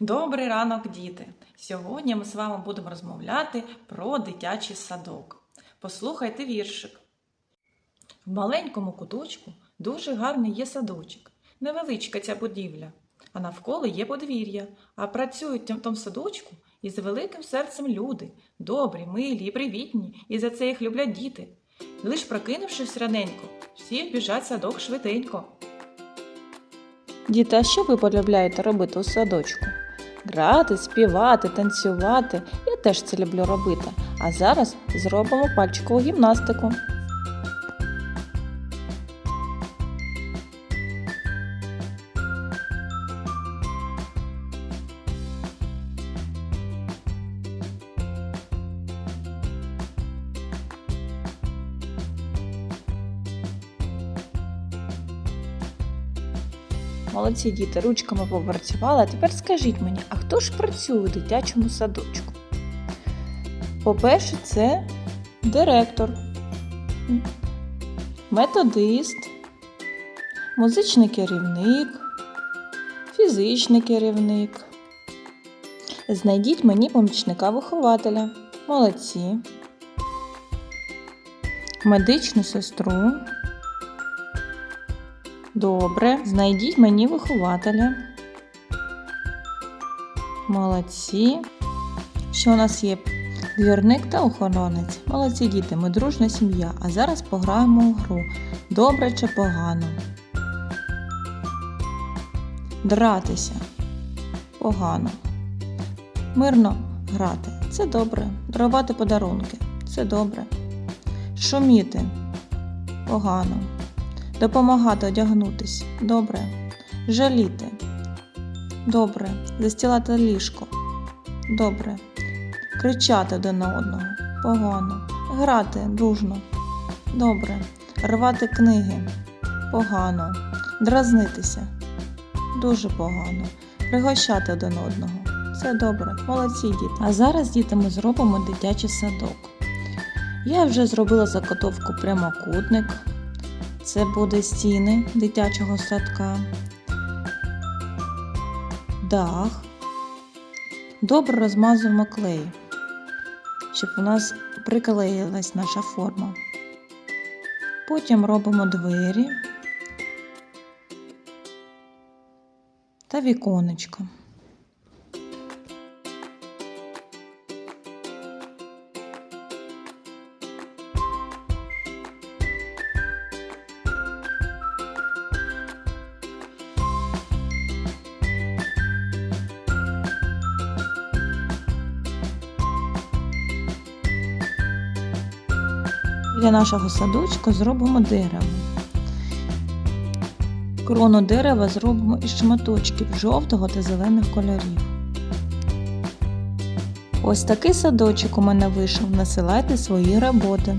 Добрий ранок, діти! Сьогодні ми з вами будемо розмовляти про дитячий садок. Послухайте віршик. В маленькому куточку дуже гарний є садочок. Невеличка ця будівля, а навколо є подвір'я, а працюють в тому садочку із великим серцем люди, добрі, милі і привітні, і за це їх люблять діти. Лиш прокинувшись раненько, всі біжать садок швиденько. Діти, а що ви полюбляєте робити у садочку? Грати, співати, танцювати. Я теж це люблю робити. А зараз зробимо пальчикову гімнастику. Молодці діти, ручками попрацювали. А тепер скажіть мені, а хто ж працює у дитячому садочку? По-перше, це директор, методист, музичний керівник, фізичний керівник. Знайдіть мені помічника вихователя. Молодці. Медичну сестру. Добре, знайдіть мені вихователя. Молодці. Що у нас є? Двірник та охоронець. Молодці діти, ми дружна сім'я. А зараз пограємо у гру. Добре чи погано? Дратися. Погано. Мирно грати. Це добре. Дарувати подарунки. Це добре. Шуміти. Погано. Допомагати одягнутись. Добре. Жаліти. Добре. Застілати ліжко. Добре. Кричати один на одного. Погано. Грати дружно. Добре. Рвати книги. Погано. Дразнитися. Дуже погано. Пригощати один одного. Це добре. Молодці діти. А зараз, діти, ми зробимо дитячий садок. Я вже зробила заготовку прямокутник. Це буде стіни дитячого садка, дах. Добре розмазуємо клей, щоб у нас приклеїлась наша форма. Потім робимо двері та віконечко. Для нашого садочка зробимо дерево. Крону дерева зробимо із шматочків жовтого та зелених кольорів. Ось такий садочок у мене вийшов. Насилайте свої роботи.